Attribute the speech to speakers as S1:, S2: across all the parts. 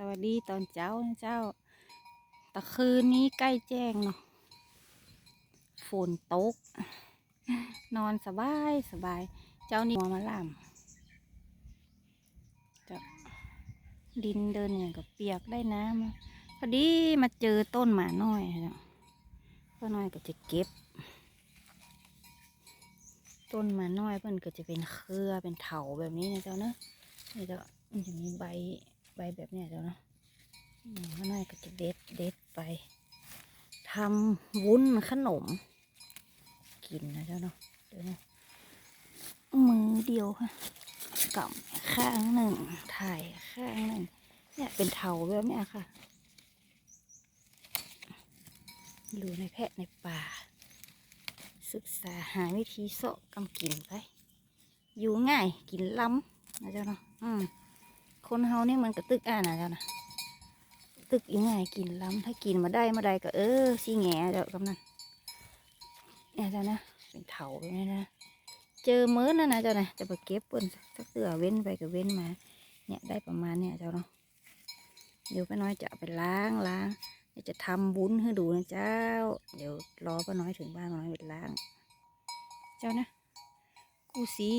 S1: สวัสดีตอนเช้าเจ้าตะคืนนี้ใกล้แจ้งเนาะฝนตก นอนสบายสบาย เจ้านี่หัวมาล่ามจะดินเดินอย่างกับเปียกได้น้ำพอดีมาเจอต้นหมาน้อยเนะป้าน้อยก็จะเก็บ ต้นหมาน้อยเพิ่นก็จะเป็นเครือเป็นเถาแบบนี้นะเจ้าเนอะนี่จ้ามันจะมีใบ ใบแบบนี้ยเจ้าเนอะอืมป้าน้อยก็จะเด็ดเด็ดไปทำวุ้นขนม กินนะเจ้าเนาะเดี๋ยวนะมือเดียวค่ะกำข้างหนึ่งถ่ายข้างหนึ่งเนี่ยเป็นเถาแบบเนี้ยค่ะอยู่ในแพะในป่า ศึกษาหาวิธีเสาะกำกินไป อยู่ง่ายกินล้ำนะเจ้าเนาะอืม คนเฮานี่มันกระตึกอ่านะเจ้านะตึกอีง่ายกินล้ำถ้ากินมาได้มาได้ก็เออสีแง่เจ้ากำนันเนี่ยเจ้านะเป็นเถาแบบนี้นะเจอมื้อนั่นนะเจ้านะจะไปเก็บเปิ้นสักเตือเว้นไปก็เว้นมา เนี่ยได้ประมาณเนี่ยเจ้าเนาะเดี๋ยวป้าน้อยจะไปล้างล้างเดี๋ยวจะทำบุญให้ดูนะเจ้า เดี๋ยวรอป้าน้อยถึงบ้านป้าน้อยไปล้าง เจ้านะกูสี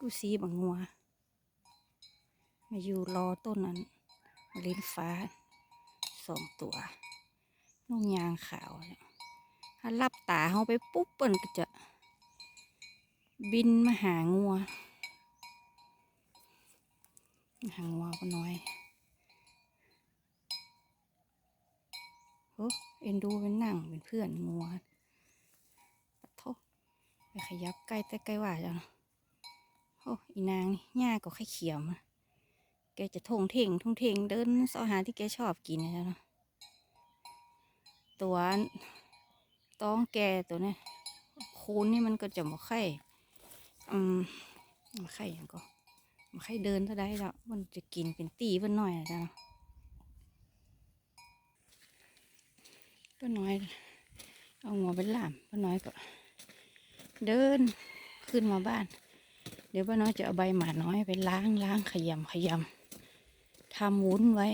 S1: กูสีบังงัว มาอยู่รอต้นนั้นมะลินฟ้าสองตัวนุ่งยางขาวถ้ารับตาเขาไปปุ๊บเปิ้นก็จะ บินมาหางัว หางัวป้าน้อยโอ้เอ็นดูเป็นนั่งเป็นเพื่อนงัวปะโทไปขยับใกล้แต่ใกล้ว่าจังโอ้อีนางนี่หญ้าก็ไข่เขียวมา แกจะทงเท่งทงเท่งเดินเสาหาที่แกชอบกินนะจ๊ะเนาะตัวต้องแกตัวนี้คูนนี่มันก็จะมาไข่อืมมาไข่ยังก็มาไข่เดินเท่าได้แล้วมันจะกินเป็นตีเพิ่นหน่อยนะจ๊ะเนาะป้าน้อย เอาหัวเป็นหลามป้าน้อยก็ เดินขึ้นมาบ้าน เดี๋ยวป้าน้อยจะเอาใบหมาน้อยไปล้างล้างขยำขยำ ทำวุ้นไว้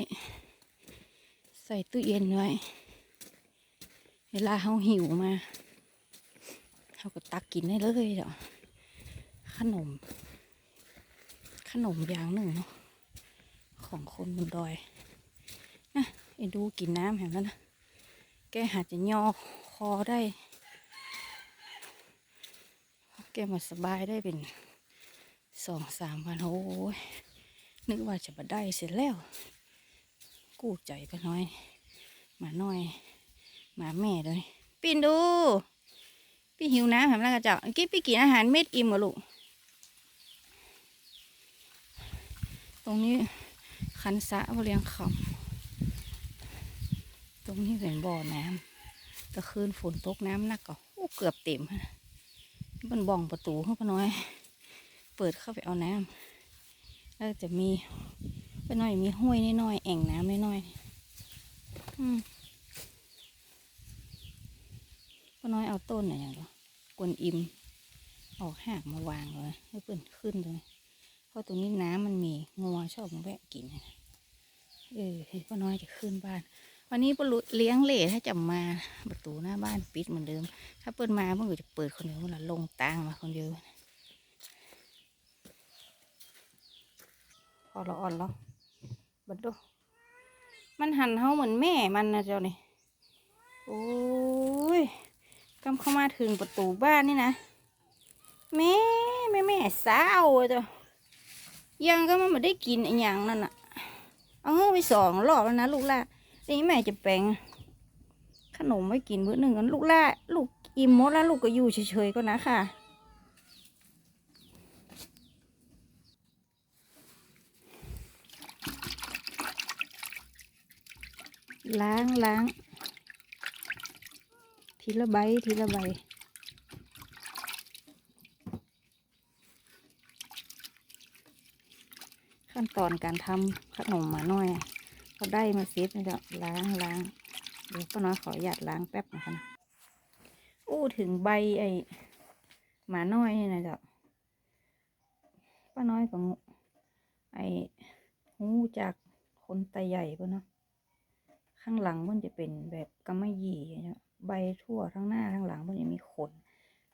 S1: ใส่ตู้เย็นไว้ เวลาเขาหิวมาเขาก็ตักกินได้เลยเดี๋ยวขนม ขนมอย่างหนึ่งเนาะของคนบนดอยนะเอ็นดูกินน้ำเห็นแล้วนะ แกหาจะย่อคอได้ แกมาสบายได้เป็นสองสามวันโอ้ย นึกว่าจะมาได้เสร็จแล้ว กู้ใจไปน้อยหมาน้อยหมาแม่เลยปินดู พี่หิวน้ำเห็นแล้วกระเจ้าเมื่อกี้พี่กินอาหารเม็ดอิ่มเหรอลูกตรงนี้คันสะเรียงคำตรงนี้เป็นบ่อน้ำตะคืนฝนตกน้ำหนักก็โอ้เกือบเต็มฮะมันบ่องประตูเข้าไปน้อย เปิดเข้าไปเอาน้ำ แล้วจะมีไปหน่อยมีห้วยน้อยๆแอ่งน้ำน้อยๆอืมป้าน้อยเอาต้นอะไรอย่างเงี้ยกวนอิมออกหากมาวางเลยให้เพื่อนขึ้นเลย เพราะตรงนี้น้ำมันมีงัวชอบมาแวะกินเออให้ป้าน้อยจะขึ้นบ้าน วันนี้ปลุเลี้ยงเล่ถ้าจะมาประตูหน้าบ้านปิดเหมือนเดิม ถ้าเปิดมาเพิ่งก็จะเปิดคนเดียวเวลาลงตางมาคนเดียว พอเราอ่อนแล้วบัดดูมันหันเฮาเหมือนแม่มันนะเจ้านี่โอ้ยกำเข้ามาถึงประตูบ้านนี่นะแม่แม่แม่สาวเจ้ายังก็มันไม่ได้กินไอ้หยังนั่นน่ะเอาเงไปสองรอบแล้วนะลูกล่ะนี่แม่จะแปลงขนมไว้กินมื้อหนึ่งกันลูกล่าลูกอิ่มหมดแล้วลูกก็อยู่เฉยๆก็นะค่ะ ล้างล้างทีละใบทีละใบขั้นตอนการทำขนมหมาน้อยพอได้มาเซฟนี่เดี๋ยวล้างล้างเดี๋ยวป้าน้อยขอหยาดล้างแป๊บนะคะนะอู้ถึงใบไอหมาน้อยนี่นะจ้าป้าน้อยของไอ้หูจากคนไตใหญ่เพิ่นเนาะ ข้างหลังมันจะเป็นแบบกำมะหยี่เนาะใบทั่วทั้งหน้าทั้งหลังมันจะมีขน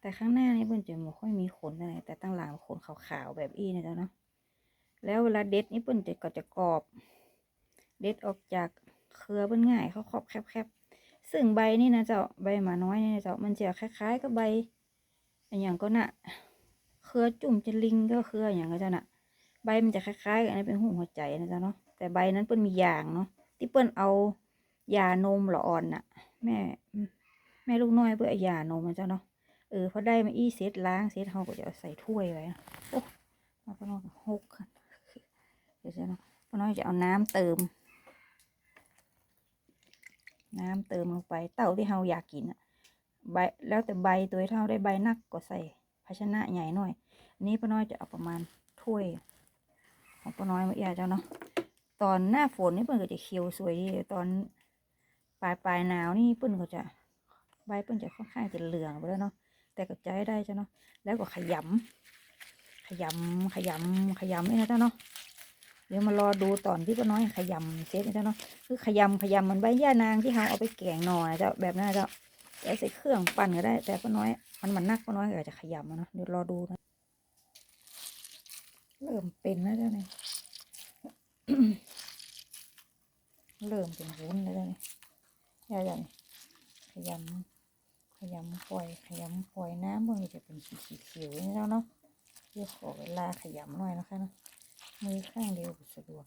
S1: แต่ข้างหน้านี่มันจะไม่ค่อยมีขนอะไรแต่ตั้งหลังขนขาวๆแบบอี้นะจ๊ะเนาะแล้วเวลาเด็ดนี่เปิ้นจะก็จะกรอบ เด็ดออกจากเครือเปิ้นง่ายเขาครอบแคบๆซึ่งใบนี่นะเจ้าใบหมาน้อยนี่นะเจ้ามันจะคล้าย ๆ กับใบอย่างก็น่ะเครือจุ่มจะลิงก็เครืออย่างก็เจ้าน่ะ ใบมันจะคล้ายๆกันอันนี้เป็นหูหัวใจนะจ๊ะเนาะแต่ใบนั้นเปิ้นมียางเนาะที่เปิ้นเอา ยานมละอ่อนน่ะ แม่ แม่ลูกน้อยเปิ้นเอยานมนะเจ้าเนาะเออพอได้มาอี้เซตล้างเซตเขาก็จะใส่ถ้วยไว้โอ้มาปน้อยหกเดี๋ยวเจ้าเนาะปน้อยจะเอาน้ำเติม น้ำเติมลงไป เต่าที่เราอยากกินอะใบแล้วแต่ใบตัวเท่าได้ใบนักก็ใส่ภาชนะใหญ่หน่อยอันนี้ป้าน้อยจะเอาประมาณถ้วย ของป้าน้อยมาเอียเจ้าเนาะตอนหน้าฝนนี่เปิ้นก็จะเขียวสวยดีตอน ปลายปลายหนาวนี่ปิ้นก็จะใบปิ้นจะค่อนข้างจะเหลืองไปแล้วเนาะแต่ก็ใจได้จ้าเนาะแล้วก็ขยำขยำขยำขยำนี่นะจ้าเนาะเดี๋ยวมารอดูตอนที่ป้าน้อยขยำเสร็จนะเจ้าเนาะคือขยำขยำเหมันใบย่านางที่เขาเอาไปแกงหน่อนะเจ้าแบบนั้นนะเจ้าแต่ใส่เครื่องปั่นก็ได้ แต่ป้าน้อย มันมันนักป้าน้อยก็จะขยำเนาะเดี๋ยวรอดูนะเริ่มเป็นแล้วเจ้าเนี่ยเริ่มเป็นวุ้นแล้วจ้าเนี่ย ยาอย่างขยำขยำปล่อยขยำปล่อยน้ำมันจะเป็นสีเขียวๆนี่แล้วเนาะเดี๋ยวขอเวลาขยำหน่อยนะคะเนาะมือข้างเดียวสะดวก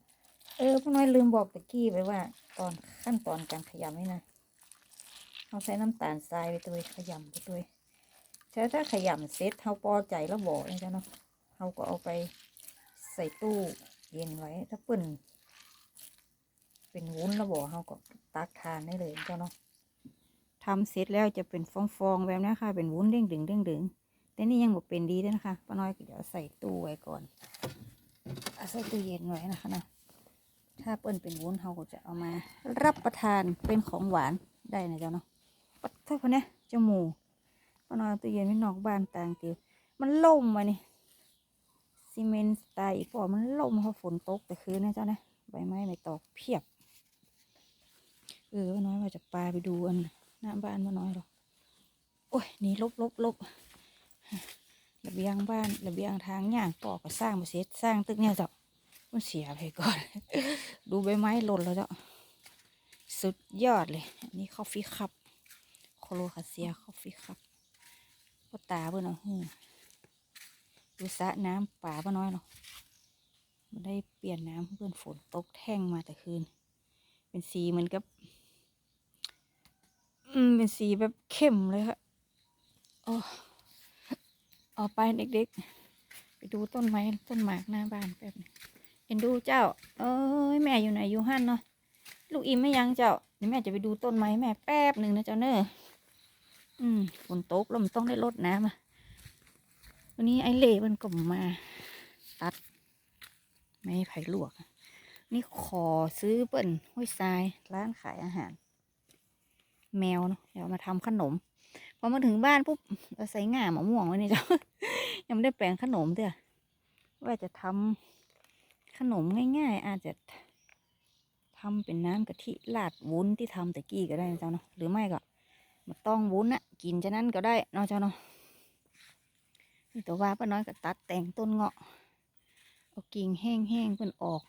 S1: เออพ่อน้อยลืมบอกตะกี้ไปว่า ตอนขั้นตอนการขยำนี่นะเราใช้น้ำตาลทรายไปตัวขยำไปตัวใช้ถ้าขยำเสร็จเขาพอใจแล้วบอกนะจ๊ะเนาะเขาก็เอาไปใส่ตู้เย็นไว้ถ้าเปิ่น เป็นวุ้นแล้วบอกเขาก็ตักทานได้เลยเจ้าเนาะทำเสร็จแล้วจะเป็นฟองๆแบบนี้ค่ะ เป็นวุ้นเด้งดึงเด้งดึงแต่นี่ยังบอกเป็นดีด้วยนะคะป้าน้อยเดี๋ยวใส่ตู้ไว้ก่อนเอาใส่ตู้เย็นไว้นะคะนะถ้าเปิ้นเป็นวุ้นเขาก็จะเอามา รับประทานเป็นของหวานได้นะเจ้าเนาะปัดเท่าคนนี้จมูกป้านอนตู้เย็นไม่นอกบ้านต่างติวมันล่มมานี่ซีเมนต์ตายอีกพอมันล่มเพราะฝนตกแต่คืนนะเจ้านะใบไม้ไม่ตอกเพียบ เออป้าน้อยว่าจะปลาไปดูอันหน้าบ้านป้าน้อยหรอกโอ้ยนี่ลบลบลบระเบียงบ้านระเบียงทางย่างปอกก็สร้างมาเสร็จสร้างตึกเนี่ยเจ้ามันเสียไปก่อน ดูใบไม้หล่นแล้วเจ้าสุดยอดเลย อันนี้คอฟฟี่คัพโคโลคาเซียคอฟฟี่คัพก็ตาเพื่อนเอาหือดูสระน้ำป่าป้าน้อยเนาะมันได้เปลี่ยนน้ำเพื่อนฝนตกแท่งมาแต่คืน เป็นสีเหมือนกับ อืม เป็นสีแบบเข้มเลยค่ะโอ้เอาไปเด็กๆ ไปดูต้นไม้ต้นหมากหน้าบ้านแป๊บนึงเอ็นดูเจ้า เอ้ยแม่อยู่ไหนอยู่หันเนาะลูกอิมไม่ยังเจ้าเดี๋ยวแม่จะไปดูต้นไม้แม่แป๊บหนึ่งนะเจ้าเนอะอืมฝนตกแล้วมันต้องได้รดน้ำอะวันนี้ไอ้เล่มันก็มา ตัด ไม่ไผ่ลวก นี่ขอซื้อเปิ้นห้วยทรายร้านขายอาหาร แมวเนาะเดี๋ยวมาทำขนม พอมาถึงบ้านปุ๊บเราใส่ง่ามะม่วงไว้นี่เจ้ายังไม่ได้แปลงขนมเด้อว่าจะทำขนมง่าย ๆ อาจจะทำเป็นน้ำกะทิราดวุ้นที่ทำตะกี้ก็ได้นะเจ้าเนาะหรือไม่ก็มาต้องวุ้นอะกินจะนั้นก็ได้เนาะเจ้าเนาะนี่ตัวว่าป้าน้อยก็ตัดแต่งต้นเงาะเอากิ่งแห้งๆเพิ่นออก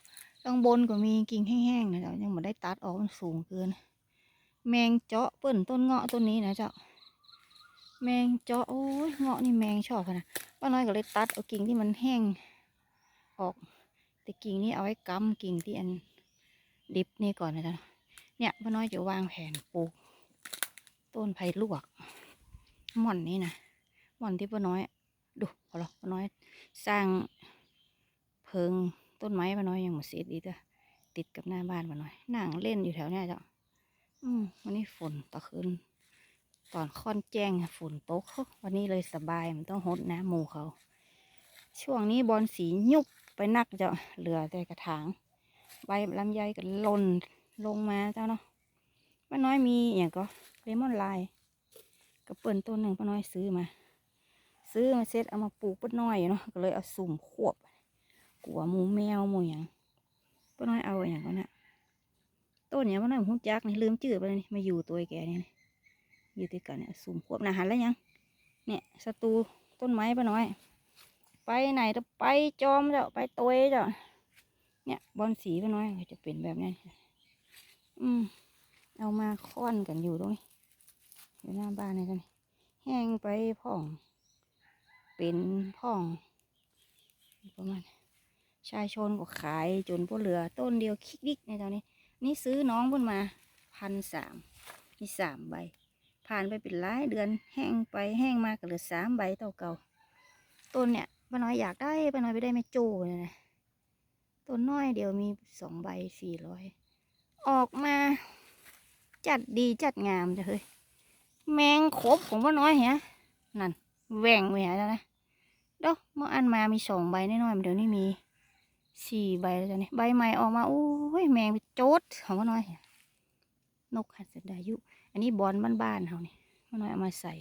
S1: ข้างบนก็มีกิ่งแห้งๆนะเจ้ายังไม่ได้ตัดออกมันสูงเกิน แมงเจาะเปิ้นต้นเงาะต้นนี้นะเจ้าแมงเจาะโอ้ยเงาะนี่แมงชอบขนาดป้าน้อยก็เลยตัดเอากิ่งที่มันแห้งออก แต่กิ่งนี้เอาไว้กำกิ่งที่อันดิบนี่ก่อนนะจ๊ะเนี่ยป้าน้อยจะวางแผนปลูก ต้นไผ่ลวกหม่อนนี่นะหม่อนที่ป้าน้อย ดูพอหรอป้าน้อยสร้างเพิงต้นไม้ป้าน้อยยังหมดเสร็จดีจ้ะติดกับหน้าบ้านป้าน้อยนั่งเล่นอยู่แถวเนี้ยจ้ะ อืมวันนี้ฝนตะคืนตอนค่อนแจ้งฝนตกวันนี้เลยสบายมันต้องหดน้ำหมูเขา ช่วงนี้บอลสียุบไปนักจ้าเหลือแต่กระถาง ใบลำไยก็ล่นลงมาเจ้าเนาะป้าน้อยมีอย่างก็เลมอนลายกระเปิ่นต้นหนึ่งป้าน้อยซื้อมา ซื้อมาเซ็ตเอามาปลูกป้าน้อยเนาะก็เลยเอาสุ่มควบกลัวหมูแมวหมูอย่างป้าน้อยเอาอย่างก็น่ะ ต้นเนี่ยป้าน้อยหูจักนี่ลืมจื้อไปเลยมาอยู่ตัวไอ้แกนี่นี่อยู่ติดกันเนี่ยสุ่มควบนะหันแล้วยัง เนี่ยศัตรูต้นไม้ป้าน้อย ไปไหนจะไปจอมเจ้าไปตัวเจ้าเนี่ยบอลสีป้าน้อยจะเป็นแบบนี้อืมเอามาค่อนกันอยู่ตรงนี้อยู่หน้าบ้านนี่กันแห้งไปพ่อง เป็นพ่องประมาณชายชนก็ขายจนพวกเหลือต้นเดียวคิกดิกในตอนนี้ นี่ซื้อน้องบนมาพันสามมีสามใบ ผ่านไปเป็นหลายเดือนแห้งไปแห้งมาก็เหลือสามใบเต่าเก่าต้นเนี่ยป้าน้อยอยากได้ป้าน้อยไปได้ไม่โจ้เลยนะต้นน้อยเดียวมีสองใบสี่ร้อยออกมา จัดดีจัดงามจ้ะเฮ้ยแมงครบของป้าน้อยเหียนั่นแหว่งไปหาแล้วนะเด้อเมื่ออันมามีสองใบน้อยๆเดี๋ยวนี้มี สี่ใบแล้วจ้ะนี่ใบใหม่ออกมาโอ้ยแมงไปโจดของป้าน้อยเหียนกหัสดายุ อันนี้บอลบ้านๆเขานี่ป้าน้อยเอามาใส่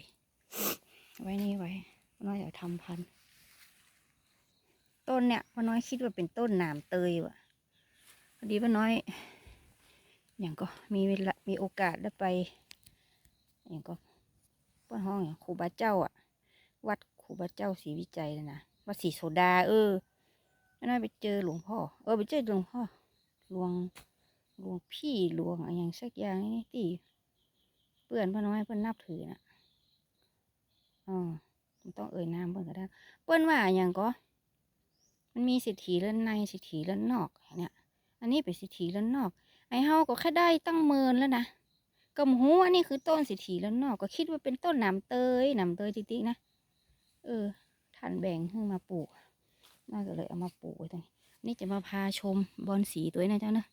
S1: ไว้นี่ไว้ป้าน้อยอยากทำพันต้นเนี่ยป้าน้อยคิดว่าเป็นต้นหนามเตยว่ะพอดีป้าน้อยอย่างก็มีเวลามีโอกาสได้ไปอย่างก็ป้นห้องอย่างครูบาเจ้าอะ วัดครูบาเจ้าศรีวิจัยนะนะวัดศรีโสดาเออ ป้าน้อยไปเจอหลวงพ่อ เออไปเจอหลวงพ่อ หลวง หลวงพี่หลวงอะไรอย่างสักอย่างนี่ที่เพื่อนพ่อน้อยเพื่อนนับถือนะอ๋อมันต้องเอ่ยนามเพื่อนก็ได้ เพื่อนว่าอย่างก็ มันมีสิทธิเล่นในสิทธิเล่นนอกเนี่ย อันนี้เป็นสิทธิเล่นนอก ไอ้เฮาก็แค่ได้ตั้งเมินแล้วนะก็มหูอันนี้คือต้นสิทธิเล่นนอก ก็คิดว่าเป็นต้นหนามเตยหนามเตยจริงๆนะ เออท่านแบ่งให้นมาปลูก น่าก็เลยเอามาปลูกไว้ตรงนี้นี่จะมาพาชมบอลสีตัวนี้นะเจ้านะ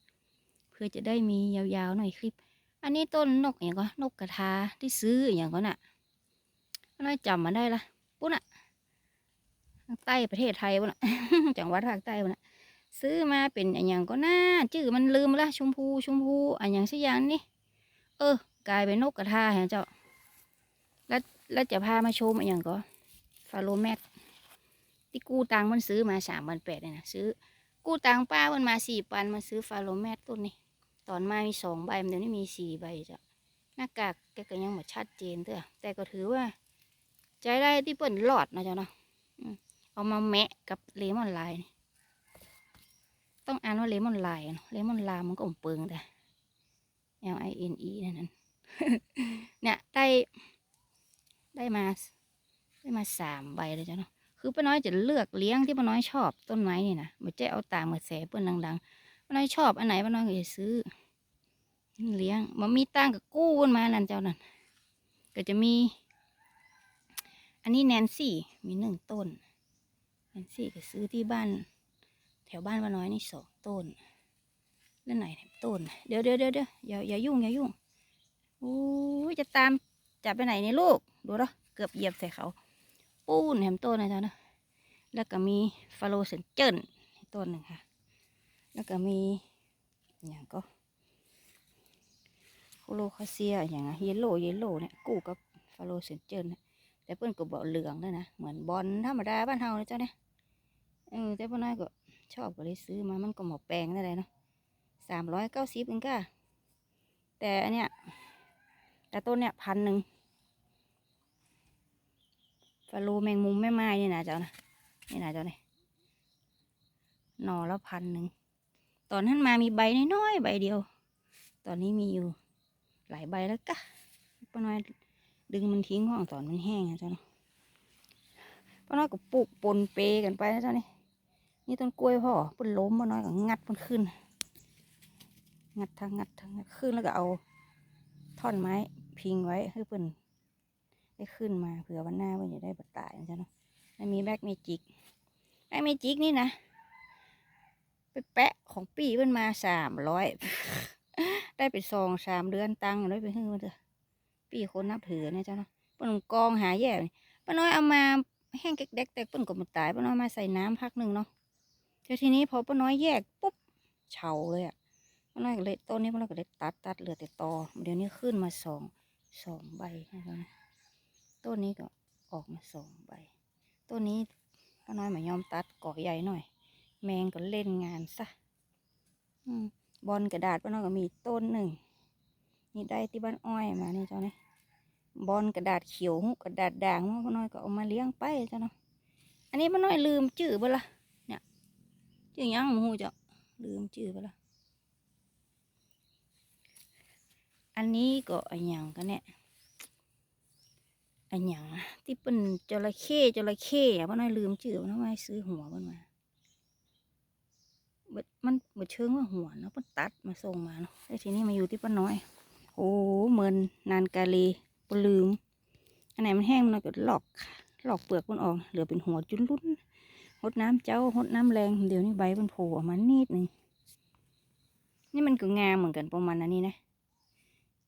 S1: เพื่อจะได้มียาวๆหน่อยคลิป อันนี้ต้นนกอย่างก็นกกระทาที่ซื้ออย่างก็น่ะน้อยจำมาได้ละปุ๊น่ะทางใต้ประเทศไทยปุ๊น่ะจังหวัดภาคใต้ปุ๊น่ะซื้อมาเป็นอนอย่างก็น่าชื่อมันลืมละชมพูชมพูอันอย่างสักอย่างนี่เออกลายเป็นนกกระทาเห็นเจ้าแล้วแล้วจะพามาชมอนอย่างก็ฟาโลแมท ที่กู้ตังค์มันซื้อมาสามพันแปดเนี่ยนะซื้อ กู้ตังค์ป้ามันมาสี่ปันมาซื้อฟาโลแมทต้นนี้ตอนมามีสองใบเดี๋ยวนี้มีสี่ใบจ้ะหน้ากากแกก็ยังไม่ชัดเจนเด้อแต่ก็ถือว่า ใจได้ที่เปิ่นหลอดนะจ๊ะเนาะเอามาแมะกับเลมอนไลน์ต้องอ่านว่าเลมอนไลน์เนาะเลมอนลน์มันก็อมเปิงแต่ L I N E นั่นนั่นเนี่ยได้ได้มาได้มาสามใบเลยจ้ะเนาะ คือป้าน้อยจะเลือกเลี้ยงที่ป้าน้อยชอบต้นไม้นี่นะม่ใช่เอาตามมาแสเปิ้นดังๆป้าน้อยชอบอันไหนป้าน้อยก็จะซื้อ เลี้ยงมันมีตังกับกู้มันมานั่นเจ้านั่นก็จะมี อันนี้แนนซี่มีหนึ่งต้นแนนซี่ก็ซื้อที่บ้าน แถวบ้านป้าน้อยนี่สองต้นแล้วไหนต้น เดี๋ยวเดี๋ยวเดี๋ยวเดี๋ยวอย่าอย่ายุ่งอย่ายุ่งโอ้จะตามจับไปไหนเนี่ยลูก ดูเนาะเกือบเหยียบใส่เขา ปูนแหมต้นนะเจ้านะแล้วก็มีฟาโลเซนเจนต้นหนึ่งค่ะ แล้วก็มีอย่างก็โคโลคาเซียอย่างเยลโล่เยลโล่เนี่ยกู้กับฟาโลเซนเจอร์นะแต่เพื่อนก็บอกเหลืองด้วยนะเหมือนบอลธรรมดาบ้านเฮาเลยเจ้าเนี่ยเออแต่พ่อน้อยก็ชอบก็เลยซื้อมามันก็หมอแปลงได้เลยเนาะสามร้อยเก้าสิบเองก็แต่อันเนี้ยแต่ต้นเนี่ยพันหนึ่ง ฟาโลแมงมุมแม่ไม้นี่นะเจ้านะนี่นะเจ้านี่หน่อละพันหนึ่งตอนนั้นมามีใบน้อยๆใบเดียว ตอนนี้มีอยู่หลายใบแล้วกะป้าน้อยดึงมันทิ้งห้องตอนมันแห้งนะเจ้าเนาะป้าน้อยก็ปลูกปนเปกันไปนะเจ้านี่นี่ต้นกล้วยพ่อปิ้นล้มป้าน้อยก็งัดมันขึ้น งัดทางงัดทางงัดขึ้นแล้วก็เอาท่อนไม้พิงไว้ให้เปิ้น ได้ขึ้นมาเผื่อวันหน้าเปิ้นจะได้บัดตายนะจ้าเนาะแล้มีแบกเมจิกแบกเมจิกนี่นะไปแปะของปีเปิ้นมาสามร้อยได้ไปซองสามเดือนตังค์ได้ไปฮื้อมันเถอะปีคนนับถือนี่ยเจ้าเนาะปิ้นกองหาแย่ป้าน้อยเอามาแห้งเด็กๆแต่ป้นก็มาตายป้าน้อยมาใส่น้ำพักหนึ่งเนาะเดี๋ยวทีนี้พอป้าน้อยแยกปุ๊บเฉาเลยอะป้าน้อยก็เลยต้นนี้ป้าน้อยก็เลยตัดตัดเหลือแต่ตอเดี๋ยวนี้ขึ้นมาสองสองใบนะจ้านะ ต้นนี้ก็ออกมาสองใบ ต้นนี้ป้าน้อยมายอมตัดก่อใหญ่หน่อย แมงก็เล่นงานซะอืมบอลกระดาษป้าน้อยก็มีต้นหนึ่ง นี่ได้ที่บ้านอ้อยมานี่เจ้าเนี่ยบอลกระดาษเขียวกระดาษด่างป้าน้อยก็เอามาเลี้ยงไปเจ้าเนาะ อันนี้ป้าน้อยลืมจื่อไปละเนี่ยจื่อยังมูเจ้าลืมจื่อไปละอันนี้ก็อันหยังกันเนี่ย อันหยังที่เป็นจระเข้จระเข้อะป้าน้อยลืมจื่อป้าน้อยซื้อหัวมันมาบดมันบดเชิงว่าหัวเนาะเพิ่นตัดมาส่งมาเนาะแล้วทีนี้มาอยู่ที่ป้าน้อย โอ้เหมือนนานกาลีปลืม อันไหนมันแห้งมันก็หลอกหลอกเปลือกมันออกเหลือเป็นหัวจุนรุ่นหดน้ำเจ้าหดน้ำแรงเดี๋ยวนี้ใบมันโผล่ออกมานิดหนึ่งนี่มันก็งามเหมือนกันประมาณนั้นนี่นะ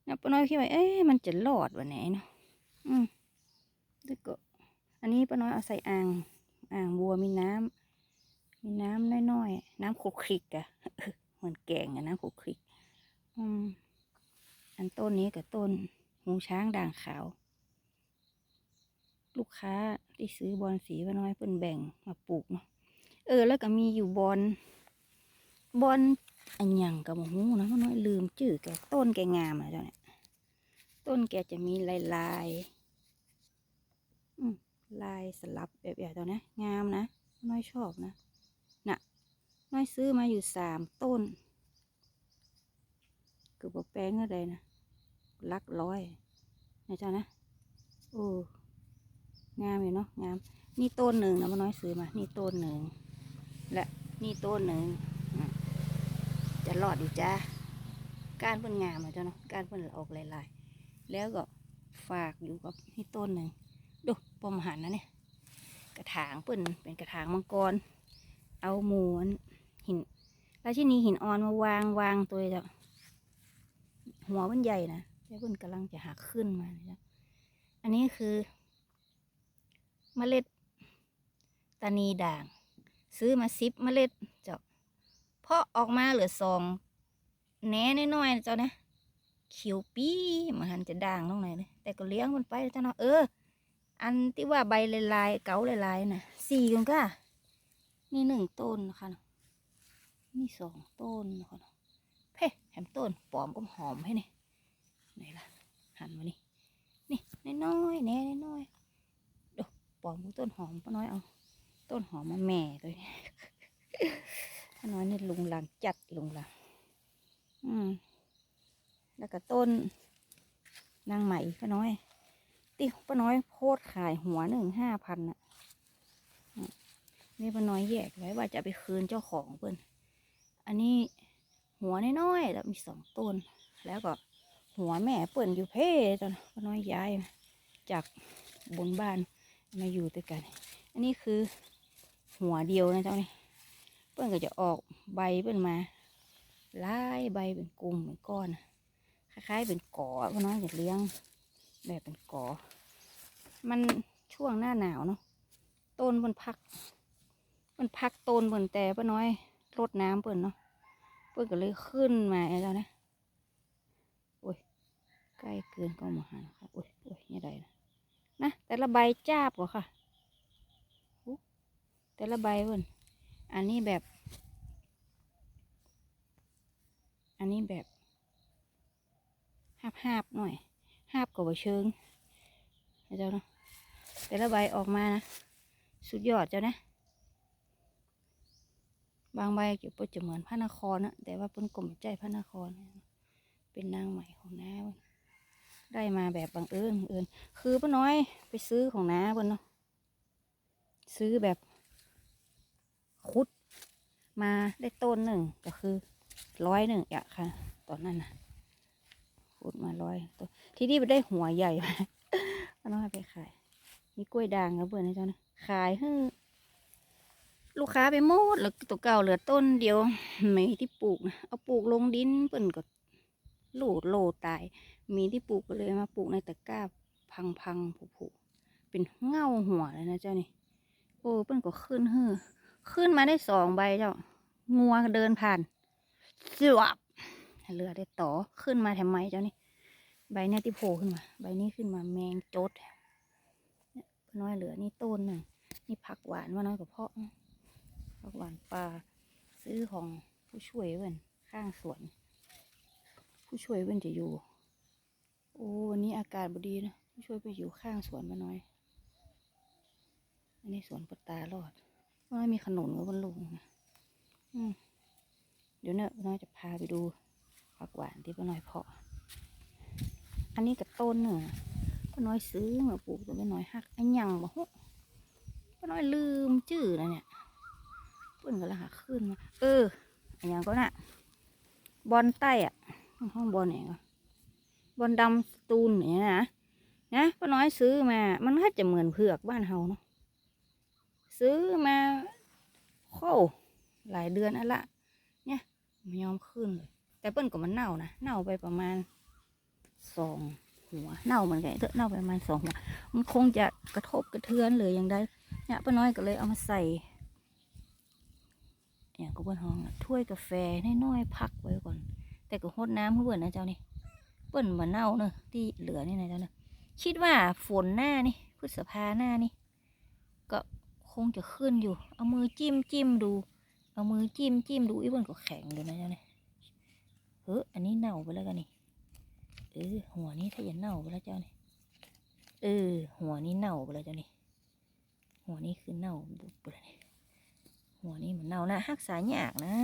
S1: นะป้าน้อยคิดว่าเอ๊ะมันจะรอดวะไหนเนาะอืม แล้วก็อันนี้ป้าน้อยเอาใส่อ่าง อ่างบัวมีน้ำมีน้ำน้อยๆน้ำโคกคลิกอะเหมือนแกงอะน้ำโคกคลิกอืมอันต้นนี้กับต้นหูช้างด่างขาว ลูกค้าที่ซื้อบอลสีว่าน้อยเพิ่นแบ่งมาปลูกเนาะเออ แล้วก็มีอยู่บอลบอลอันยังกับหูนะว่าน้อยลืมชื่อแกต้นแกงามอะเจ้าเนี่ยต้นแกจะมีลายลาย ลายสลับแบบอย่ตัวนะ งามนะ น้อยชอบนะ น่ะ น้อยซื้อมาอยู่สามต้น เกือบแป้งอะไรนะ ลักร้อยนะเจ้านะ โอ้ งามอยู่เนาะ งาม นี่ต้นหนึ่งนะมันน้อยซื้อมา นี่ต้นหนึ่ง และนี่ต้นหนึ่ง จะรอดอยู่จ้าการเพิ่นงามอะเจ้าเนาะ การเพิ่นออกลายๆ แล้วก็ฝากอยู่กับนี่ต้นหนึ่ง ดูปมหันนะเนี่ยกระถางเปิ่นเป็นกระถางมังกร เอาหมูนหินแล้วที่นี้หินอ่อนมาวางวางตัวจ้าหัวมันใหญ่นะแล้วเปิ่นกำลังจะหักขึ้นมาจ้ะอันนี้คือ เมล็ดตานีด่าง ซื้อมาซิปเมล็ดเจ้าเพาะออกมาเหลือสองแหน่น้อยๆนะเจ้านะเขียวปี้มันหันจะด่างตรงไหนเลยแต่ก็เลี้ยงมันไปเจ้าเนาะเออ อันที่ว่าใบลายๆเก๋าลายๆน่ะสี่กันก็นี่หนึ่งต้นนะคะนี่สองต้นนะคะเพ่แหมต้นปอมก็หอมให้นี่ไหนล่ะหันมานี่นี่น้อยๆแหน่น้อยๆดูปอมกับต้นหอมป้าน้อยเอา ต้นหอมมาแม่เลยป้าน้อยนี่ลุงหลังจัดลุงหลังอืมแล้วก็ต้นนางไหมป้าน้อย ตีป้าน้อยโพดขายหัวหนึ่งห้าพันน่ะนี่ป้าน้อยแยกไว้ว่าจะไปคืนเจ้าของเพิ่อนอันนี้หัวน้อยๆแล้วมีสองต้น แล้วก็หัวแม่เปิ่นอยู่เพ่ตอนป้าน้อยย้ายจากบนบ้านมาอยู่ด้วยกัน อันนี้คือหัวเดียวนะเจ้านี่เปิ้นก็จะออกใบเปิ้นมาลายใบเป็นกลุ่มเป็นก้อน คล้ายๆเป็นกอป้าน้อยจะเลี้ยง แบบเป็นกอ มันช่วงหน้าหนาวเนาะต้นมันพัก มันพักต้นเปิ่นแต่ป้าน้อยรดน้ำเปิ่นเนาะเปิ่นก็เลยขึ้นมาไอ้เจ้านะโอ้ยใกล้เกินก็มาหาค่ะโอ้ยโอ้ยยังไงนะนะแต่ละใบจ้าบกว่าค่ะแต่ละใบเปิ่นอันนี้แบบ อันนี้แบบหาบๆหน่อย หาบกับเชิงนะเจ้าเนาะแต่ละใบออกมานะ สุดยอดเจ้านะ บางใบเกี่ยวกับจะเหมือนพระนครนะแต่ว่าเป็นกลมใจพระนคร เป็นนางใหม่ของน้าได้มาแบบบังเอิญเอิญคือป้าน้อยไปซื้อของน้าเพิ่นเนาะซื้อแบบคุดมาได้ต้นหนึ่งก็คือร้อยหนึ่งอะค่ะตอนนั้นนะ ขุดมาร้อยต้นที่นี่ไปได้หัวใหญ่มาก็น้อยไปขาย มีกล้วยด่างแล้วเพื่อนนะเจ้านะขายให้ลูกค้าไปหมดแล้วตัวเก่าเหลือต้นเดียวไม่ที่ปลูก เอาปลูกลงดินเปิ่นก็โหลดโหลดตาย มีที่ปลูกก็เลยมาปลูกในตะกร้าพังพังผุผุเป็นเง่าหัวเลยนะเจ้านี่โอ้เปิ่นก็ขึ้นเฮ้อขึ้นมาได้สองใบเจ้างัวเดินผ่านสวบ เหลือได้ต่อขึ้นมาแถมไมเจ้านี่ใบเนี้ยที่โผล่ขึ้นมา ใบนี้ขึ้นมาแมงจดน้อยเหลือนี่ต้นหนึ่งนี่ผักหวานว่าน้อยกับเพาะผักหวานปลาซื้อของผู้ช่วยเพื่อนข้างสวน ผู้ช่วยเพื่อนจะอยู่ โอ้วันนี้อากาศบดีนะผู้ช่วยไปอยู่ข้างสวนมาน้อย อันนี้สวนปตาลอดว่ามีขนุนกับบนลุงนะเดี๋ยวเนี่ยป้น้อยจะพาไปดู ผักหวานที่ป้าน้อยเพาะ อันนี้กับต้นเนอะป้าน้อยซื้อมาปลูกตัวป้าน้อยหักอันยังบ่ฮู้ป้าน้อยลืมชื่อนะเนี่ยเพิ่นก็ละหาขึ้นมา เอออันยังก็น่ะ บอลใต้อะห้องบอลไหนวะบอลดำสตูนอย่างเงี้ยนะนะป้าน้อยซื้อมา มันก็จะเหมือนเผือกบ้านเฮาเนาะซื้อมาเข้าหลายเดือนอะละเนี่ยไม่ยอมขึ้นเลย แต่เปิ้นก็มันเน่านะเน่าไปประมาณสองหัวเน่าเหมือนกันเถอะเน่าไปประมาณสองหัวมันคงจะกระทบกระเทือนเลยอย่างใดเนี่ยป้าน้อยก็เลยเอามาใส่อย่างก็เปิ้นห้องถ้วยกาแฟน้อยๆพักไว้ก่อน แต่ก็หดน้ำเพื่อนนะเจ้านี่เปิ้นมาเน่าเนอะที่เหลือนี่นะเจ้านะคิดว่าฝนหน้านี่พฤษภาหน้านี่ก็คงจะขึ้นอยู่ เอามือจิ้มจิ้มดู เอามือจิ้มจิ้มดูอีเปิ้นก็แข็งเลยนะเจ้านี่ เฮ้ออันนี้เน่าไปแล้วกันนี่เออหัวนี้ถ้าอย่าเน่าไปแล้วเจ้านี่เออ หัวนี้เน่าไปแล้วเจ้านี่หัวนี้คือเน่าบุบไปแล้วนี่หัวนี้มันเน่านะรักษายากนะ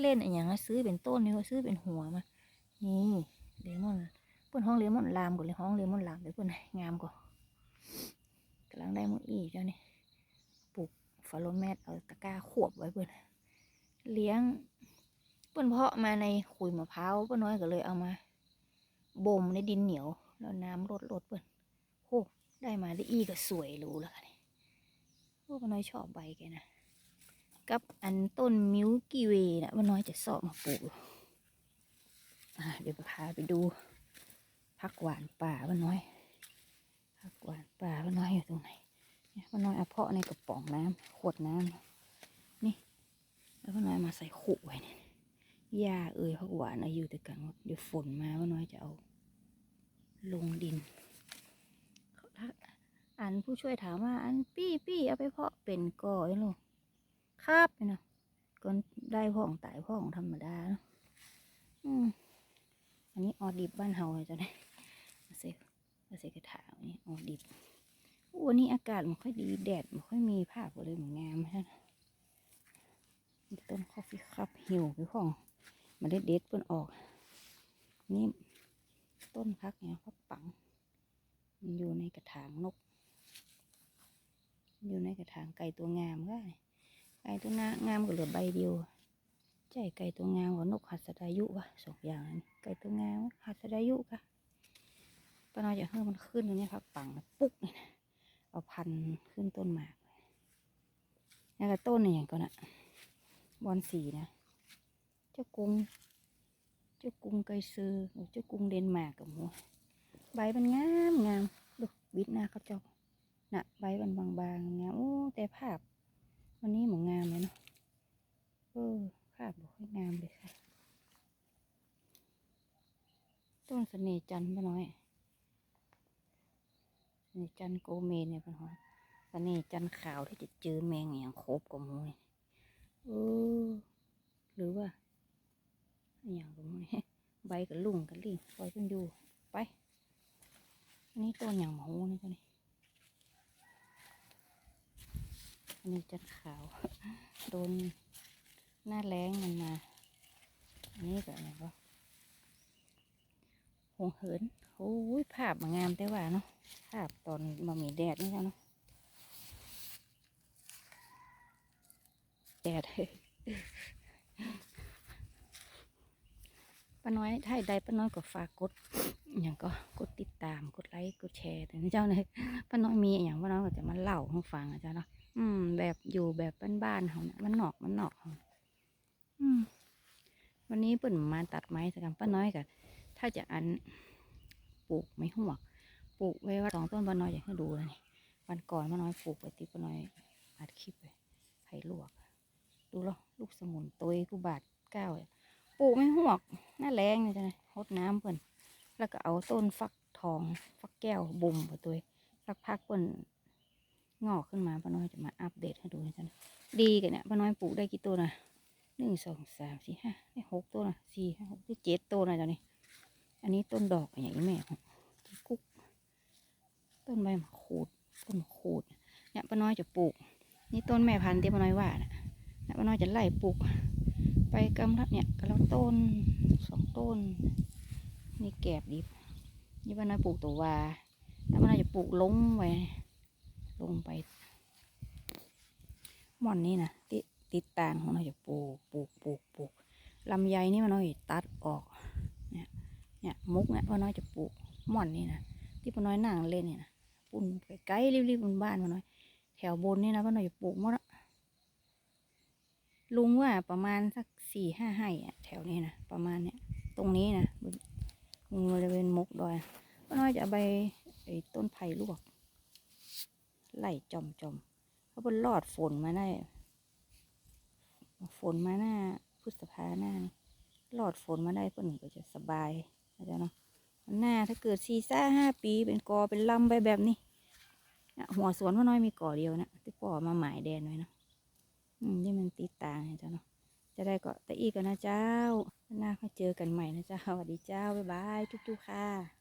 S1: เล่นอะไรอย่างนั้นซื้อเป็นต้นนี่ก็ซื้อเป็นหัวมานี่เลมอนเปิ้นห้องเลมอนลามก่อนเลยห้องเลมอนลามเดี๋ยวเปิ้นให้งามก่อนกำลังได้มดอีกเจ้านี่ปลูกฟาโลแมตเอาตะกร้าขวบไว้เปิ้นเลี้ยง เปิ้นเพาะมาในขุยมะพร้าวเปิ้นน้อยก็เลยเอามาบ่มในดินเหนียว แล้วน้ำลดลดเปิ้นโอ้ได้มาได้อีก็สวยรู้แล้วค่ะนี่โอ้เปิ้นน้อยชอบใบแกนะกับอันต้นมิวกี้เวย์นะว่าน้อยจะสอบมาปลูกอะเดี๋ยวพาไปดูผักหวานป่าว่าน้อยผักหวานป่าว่าน้อยอยู่ตรงไหนเนี่ยว่าน้อยเอาเพาะในกระป๋องน้ำขวดน้ำนี่แล้วว่าน้อยมาใส่ขุไว้เนี่ย หญ้าเอ่ยผักหวานอายุแต่กันเดี๋ยวฝนมาว่าน้อยจะเอา ลงดิน อันผู้ช่วยถามว่า อันปี้ปี้เอาไปเพาะเป็นก่อยลูกครับนี่นะก็ได้พ่อของตายพ่อของธรรมดาเนอะอืมอันนี้ออดิบบ้านเฮาจะเนี่ยมาเสกมาเสกกระถางนี่ออดิบอู้วันนี้อากาศมันค่อยดีแดดมันค่อยมีภาพก็เลยเหมือนงามใช่ไหมต้นคอฟฟี่คัพหิวไปพ่อง มาเด็ดเด็ดเปิ้นออก นี่ต้นพักเนี่ยพักปัง มันอยู่ในกระถางนก อยู่ในกระถางไก่ตัวงามก็ไก่ตัวงามงามก็เหลือใบเดียวใช่ไก่ตัวงามกับนกหัสดายุวะสองอย่างนี้ไก่ตัวงามหัสดายุกะป้าน้อยจะให้มันขึ้นตรงนี้พักปังปุ๊กนี่นะเอาพันขึ้นต้นหมากแล้วก็ต้นนี่อย่างก็นะบอนสีนะ จ้ากรุงเจ้ากรุงไกซือหรือเจ้ากรุงเดนมาร์กกับหัวใบมันงามงามดูบิดหน้าเขาเจ้าน่ะใบมันบางๆงามโอ้แต่ภาพ วันนี้หมองามเลยเนาะเออภาพบอกให้งามเลยค่ะ ต้นเสน่ห์จันทร์ป้าน้อยเสน่ห์จันทร์โกเมนเนี่ยป้าน้อยเสน่ห์จันทร์ขาวที่จะเจอแมงอย่างครบกับมูนี่เออหรือว่า อย่างกับมูนี่ใบกับลุงกับลิงปล่อยกันอยู่ไป อันนี้ต้นอย่างหมูนี่ตัวนี้อันนี้จัดขาวโดนหน้าแรงมันมา อันนี้ก็อะไรก็หงเหินโอ้ยภาพมันงามแต่ว่าเนาะภาพตอนมามีแดดนี่จ้ะเนาะแดด ป้าน้อยถ้าใดป้าน้อยก็ฝากกดอย่างก็กดติดตามกดไลค์กดแชร์แต่เจ้าเลยป้าน้อยมีอย่างป้าน้อยก็จะมาเล่าให้ฟังอะเจ้าเนาะอืม แบบอยู่แบบบ้านๆเขาเนะมันหนอกมันหนอกเขาอืม วันนี้เปิ่นมาตัดไม้สักกันป้าน้อยกับถ้าจะอันปลูกไม้หัวกปลูกไว้ว่าสองต้นป้าน้อยอยากให้ดูเลยนี่วันก่อนป้าน้อยปลูกไปติป้าน้อยอัดคลิปไปไผ่ลวก ดูแล้วลูกสมุนตัวกูบาทเก้าอะ ปลูกไม้หัวกหน้าแรงเลยจ้ะนะรดน้ำเปิ่อนแล้วก็เอาต้นฟักทอง ฟักแก้วบุ่มไปตัวสักพักเปิ่อนงอกขึ้นมาป้าน้อยจะมาอัปเดตให้ดูนะจ๊ะดีกันเนี่ยป้าน้อยปลูกได้กี่ต้นนะหนึ่งสองสามสี่ห้าได้หกตัวนะสี่ห้าหกเจ็ดตัวนะจ้านี่อันนี้ต้นดอกอย่างนี้แม่ของกุ๊กต้นใบมะขูดต้นมะขูดเนี่ยป้าน้อยจะปลูก นี่ต้นแม่พันธุ์ที่ป้าน้อยว่านะป้าน้อยจะไล่ปลูก ไปกำลังเนี่ยกำลังต้นสองต้น นี่แกบดิบนี่ป้าน้อยปลูกตัววาแล้วป้าน้อยจะปลูกลงไปลงไปหม่อนนี่นะติติดตางของเราจะปลูกปลูกปลูกปลูกลำไยนี่มันน้อยตัดออกเนี่ยเนี่ยมุกเนี่ยป้าน้อยจะปลูกหม่อนนี่นะที่ป้าน้อยนั่งเล่นเนี่ยนะปุ่นไกลๆรีบๆบนบ้านป้าน้อยแถวบนนี่นะป้าน้อยจะปลูกมดอะ ลุงว่าประมาณสักสี่ห้าไห่อะแถวนี้นะประมาณเนี้ยตรงนี้นะบริเวณมุกดอยป้าน้อยจะใบไอ้ต้นไผ่ลวก ไล่จอมจอมเพราะบนรอดฝนมาได้ ฝนมาหน้าพฤษภาหน้านี่รอดฝนมาได้เพื่อนก็จะสบายนะจ๊ะเนาะหน้าถ้าเกิดสี่ซ่าห้าปีเป็นกอเป็นลำไปแบบนี้หัวสวนว่าน้อยมีก่อเดียวนะที่ป่อมาหมายแดนไว้นะ อืมนี่มันตีต่าไงเจ้าเนาะจะได้เก็แต่อีกกันนะเจ้าหน้าค่อยเจอกันใหม่นะเจ้าสวัสดีเจ้าบ๊ายบายจุ๊บๆค่ะ